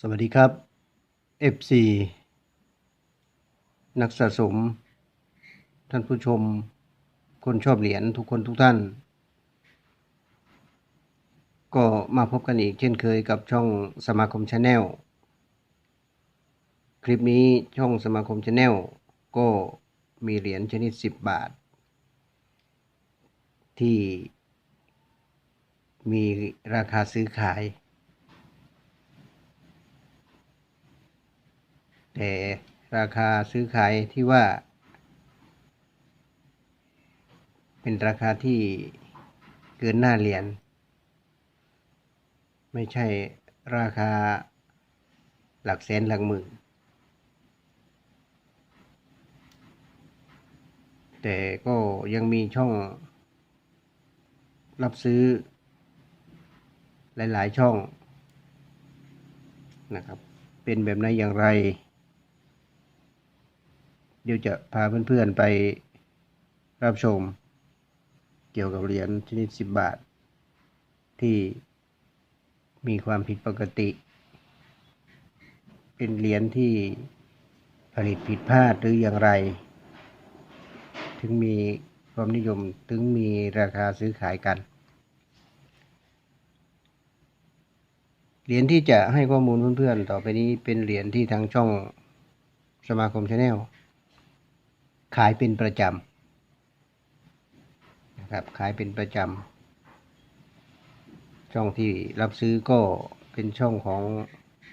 สวัสดีครับ FC นักสะสม ท่านผู้ชม คนชอบเหรียญทุกคนทุกท่าน ก็มาพบกันอีกเช่นเคยกับช่องสมาคมชาแนลคลิปนี้ช่องสมาคมชาแนลก็มีเหรียญชนิด 10 บาท ที่มีราคาซื้อขาย แต่ราคาซื้อขายที่ว่า เป็นราคาที่เกินหน้าเหรียญไม่ใช่ราคาหลักแสนหลักหมื่น แต่ก็ยังมีช่อง รับซื้อ หลาย ๆ ช่องนะครับ เป็นแบบไหนอย่างไร เดี๋ยวจะพาเพื่อนๆไปรับชม เกี่ยวกับเหรียญชนิด 10 บาท ที่มีความผิดปกติ เป็นเหรียญที่ผลิตผิดพลาดหรืออย่างไร ถึงมีความนิยมถึงมีราคาซื้อขายกัน เหรียญที่จะให้ข้อมูลเพื่อนๆ ต่อไปนี้เป็นเหรียญที่ทางช่องสมาคมชาแนล ขายเป็นประจำนะครับขายเป็นประจำช่องที่รับซื้อก็เป็นช่องของ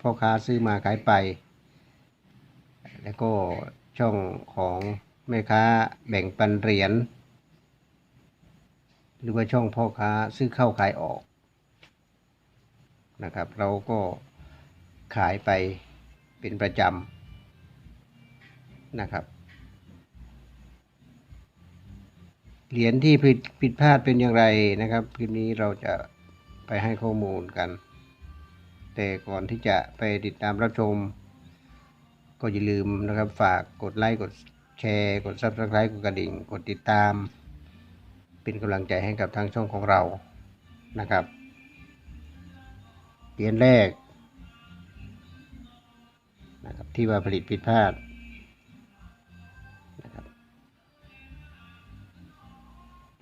พ่อค้าซื้อมาขายไป แล้วก็ช่องของแม่ค้าแบ่งปันเหรียญหรือว่าช่องพ่อค้าซื้อเข้าขายออกนะครับ เราก็ขายไปเป็นประจำนะครับ เหรียญที่ผิดผิดพลาดเป็นอย่างไรนะครับคลิปนี้เราจะไปให้ข้อมูลกัน แต่ก่อนที่จะไปติดตามรับชม ก็อย่าลืมนะครับ ฝากกดไลค์กดแชร์กด Subscribe กดกระดิ่ง กดติดตาม เป็นกำลังใจให้กับทางช่องของเรานะครับเหรียญแรกนะครับที่ว่าผลิตผิดพลาด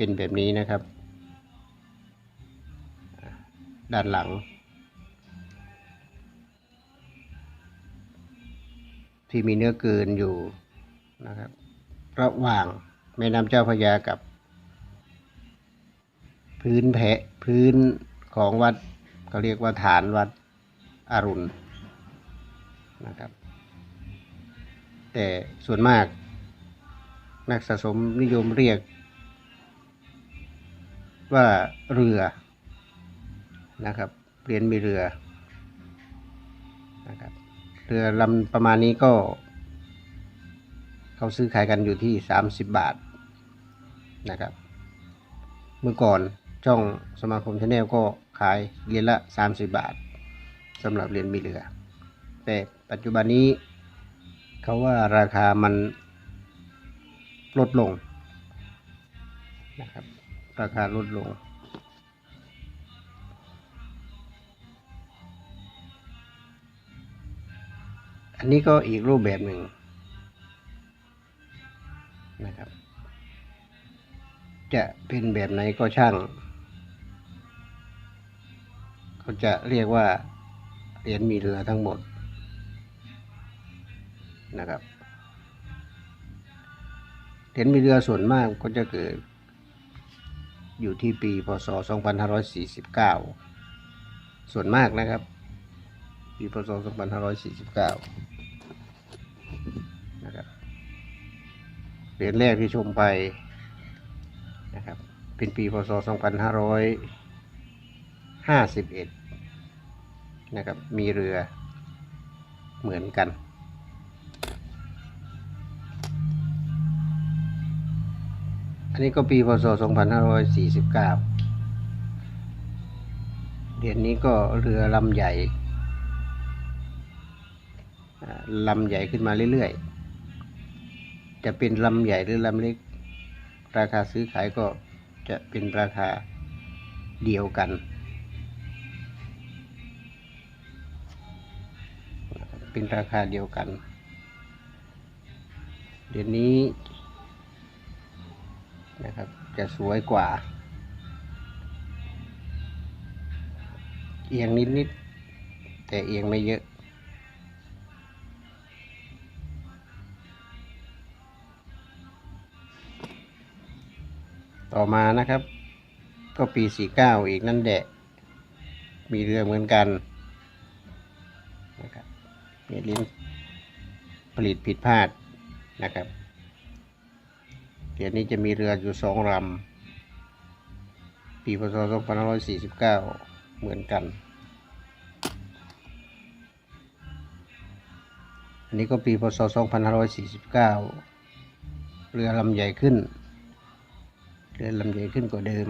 เป็นแบบนี้นะครับ ด้านหลัง ที่มีเนื้อเกินอยู่นะครับระหว่างแม่น้ำเจ้าพระยากับ พื้นแผะพื้นของวัดเขาเรียกว่าฐานวัดอรุณนะครับ แต่ส่วนมากนักสะสมนิยมเรียก ว่าเรือนะครับเหรียญมีเรือนะครับเรือลำประมาณนี้ก็ เขาซื้อขายกันอยู่ที่ 30 บาทนะครับ เมื่อก่อนช่องสมาคมชาแนลก็ขายเหรียญละ 30 บาทสำหรับเหรียญมีเรือ แต่ปัจจุบันนี้เขาว่าราคามันลดลงนะครับ ราคาลดลง อันนี้ก็อีกรูปแบบหนึ่งนะครับ จะเป็นแบบไหนก็ช่าง เขาจะเรียกว่าเหรียญมีเรือทั้งหมดนะครับเหรียญมีเรือส่วนมากก็จะเกิด อยู่ที่ปีพศ 2549 ส่วนมากนะครับ ปีพศ 2549 นะครับ เหรียญแรกที่ชมไปนะครับ เป็นปีพศ 2551 นะครับ มีเรือเหมือนกัน อันนี้ก็ปีพศ 2549เหรียญนี้ก็เรือลำใหญ่ลำใหญ่ขึ้นมาเรื่อยๆ จะเป็นลำใหญ่หรือลำเล็ก ราคาซื้อขายก็จะเป็นราคาเดียวกัน เป็นราคาเดียวกัน เดี๋ยวนี้ นะครับ จะสวยกว่า เอียงนิดๆ แต่เอียงไม่เยอะต่อมานะครับ ก็ปี 49 อีกนั่นแหละมีเรือเหมือนกันนะครับมีลิ้นผลิตผิดพลาดนะครับ เดี๋ยวนี้จะมีเรืออยู่สองลำ ปีพศ 2549 เหมือนกัน อันนี้ก็ปีพศ 2549 เรือลำใหญ่ขึ้น เรือลำใหญ่ขึ้นกว่าเดิม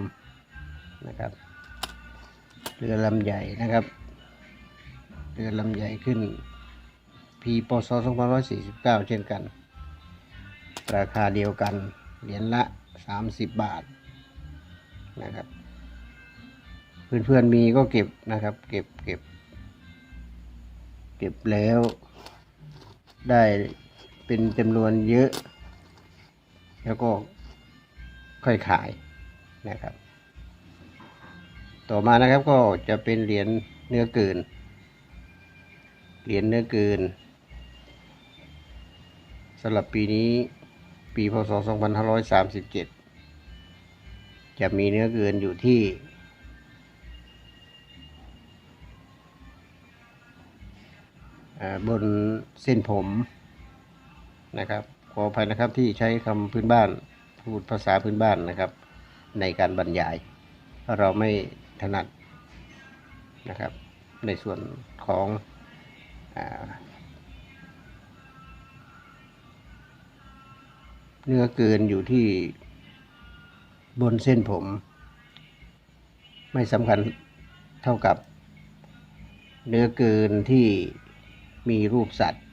นะครับ เรือลำใหญ่นะครับ เรือลำใหญ่ขึ้น ปีพศ 2549 เช่นกัน ราคาเดียวกัน เหรียญละ 30 บาทนะครับ เพื่อนๆมีก็เก็บนะครับ เก็บเก็บ เก็บแล้ว ได้เป็นจำนวนเยอะ แล้วก็ค่อยขายนะครับ ต่อมานะครับก็จะเป็นเหรียญเนื้อเกินเหรียญเนื้อเกินสำหรับปีนี้ ปีพศ 2537 จะมีเนื้อเกินอยู่ที่ บนเส้นผมนะครับ ขออภัยนะครับที่ใช้คำพื้นบ้าน พูดภาษาพื้นบ้านนะครับ ในการบรรยายเพราะเราไม่ถนัดนะครับ ในส่วนของอ เนื้อเกินอยู่ที่บนเส้นผม ไม่สำคัญเท่ากับ เนื้อเกินที่มีรูปสัตว์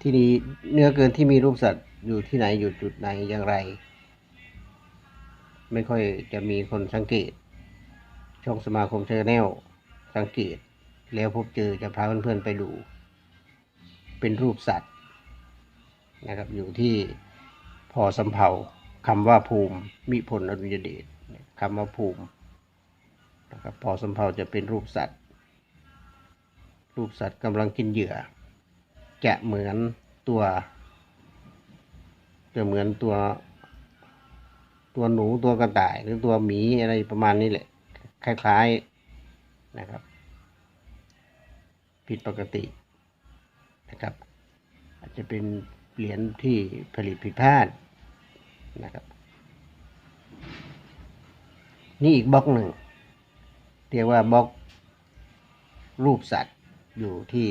ที่นี้เนื้อเกินที่มีรูปสัตว์อยู่ที่ไหนอยู่จุดไหนอย่างไร ไม่ค่อยจะมีคนสังเกต ช่องสมาคมเชอแนลสังเกต แล้วพบเจอจะพาเพื่อนๆไปดู เป็นรูปสัตว์ นะครับอยู่ที่พอสำเภาคำว่าภูมิมิพลอดุลยเดชคำว่าภูมินะครับพอสำเภาจะเป็นรูปสัตว์ รูปสัตว์กำลังกินเหยื่อ จะเหมือนตัว จะเหมือนตัว ตัวหนูตัวกระต่ายหรือตัวหมีอะไรประมาณนี้แหละ คล้ายๆนะครับ ผิดปกตินะครับ อาจจะเป็น เหรียญที่ผลิตผิดพลาดนะครับ นี่อีกบล็อกหนึ่งเรียกว่าบล็อกรูปสัตว์อยู่ที่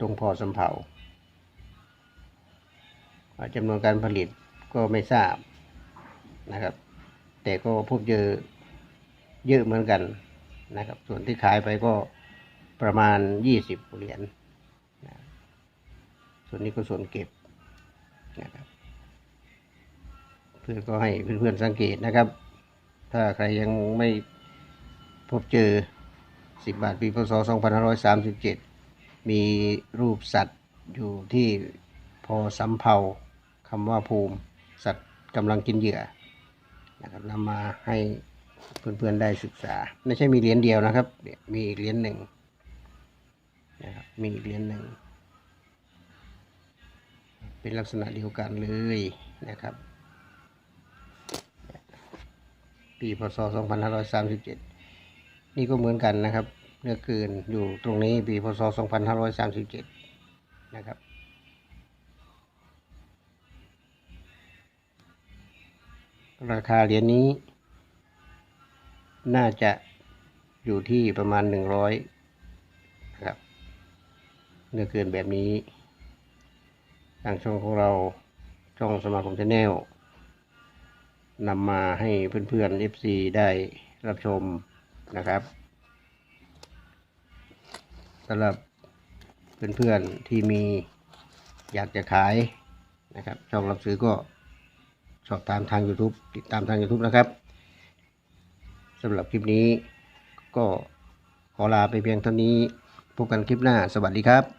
ตรงพอสำเภาอาจำนวนการผลิตก็ไม่ทราบนะครับ แต่ก็พบเจอเยอะเหมือนกันนะครับ ส่วนที่ขายไปก็ประมาณยี่สิบเหรียญส่วนนี้ก็ส่วนเก็บ นะครับ เพื่อนก็ให้เพื่อนๆสังเกตนะครับ ถ้าใครยังไม่พบเจอ 10 บาทปีพศ 2537 มีรูปสัตว์อยู่ที่พอสำเภาคำว่าภูมิสัตว์กำลังกินเหยื่อนะครับนำมาให้เพื่อนๆได้ศึกษา ไม่ใช่มีเหรียญเดียวนะครับ มีอีกเหรียญหนึ่งนะครับมีอีกเหรียญหนึ่ง เป็นลักษณะเดียวกันเลยนะครับ ปีพศ 2537 นี่ก็เหมือนกันนะครับเนื้อเกินอยู่ตรงนี้ปีพศ 2537 นะครับราคาเหรียญนี้ น่าจะอยู่ที่ประมาณ100นะครับเนื้อเกินแบบนี้ ทางช่องของเราช่องสมาคมชาแนลนำมาให้เพื่อนๆ FC ได้รับชมนะครับสำหรับเพื่อนๆ ที่มีอยากจะขายนะครับ ช่องรับซื้อก็สอบตามทาง YouTube ติดตามทาง YouTube นะครับสำหรับคลิปนี้ก็ขอลาไปเพียงเท่านี้พบกันคลิปหน้า สวัสดีครับ